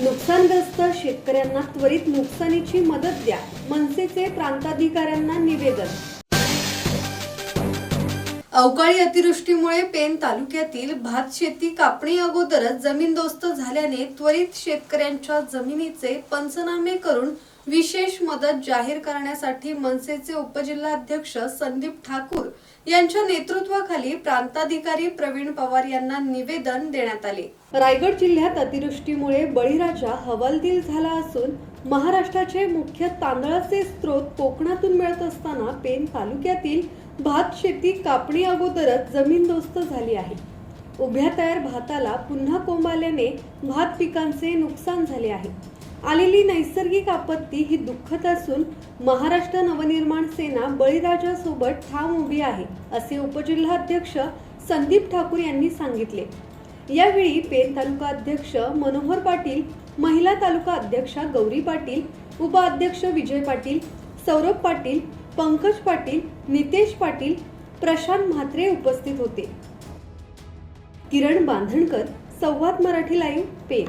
नुकसानग्रस्त शेतकऱ्यांना त्वरित नुकसानीची मदत द्या. मनसेचे प्रांताधिकाऱ्यांना निवेदन. अवकाळी अतिवृष्टीमुळे पेन तालुक्यातील भात शेती कापणी अगोदरच जमीनदोस्त झाल्याने त्वरित शेतकऱ्यांच्या जमिनीचे पंचनामे करून विशेष मदत जाहीर करण्यासाठी मनसेचे उपजिल्हाध्यक्ष संदीप ठाकूर यांच्या नेतृत्वाखाली प्रांताधिकारी प्रवीण पवार यांना निवेदन देण्यात आले. रायगड जिल्ह्यात अतिवृष्टीमुळे बळीराजा हवालदिल झाला असून महाराष्ट्राचे मुख्य तांदळाचे स्रोत कोकणातून मिळत असताना पेन तालुक्यातील भात शेती कापणी अगोदरच जमीनदोस्त झाली आहे. उभ्या तयार भाताला पुन्हा कोंब आल्याने भात पिकांचे नुकसान झाले आहे. आलेली नैसर्गिक आपत्ती ही दुःखद असून महाराष्ट्र नवनिर्माण सेना बळीराजासोबत ठाम उभी आहे असे उपजिल्हाध्यक्ष संदीप ठाकूर यांनी सांगितले. यावेळी पेन तालुका अध्यक्ष मनोहर पाटील महिला तालुका अध्यक्षा गौरी पाटील उपाध्यक्ष विजय पाटील सौरभ पाटील पंकज पाटील नितेश पाटील प्रशांत म्हात्रे उपस्थित होते. Kiran Bandhankar Samvad Marathi live pen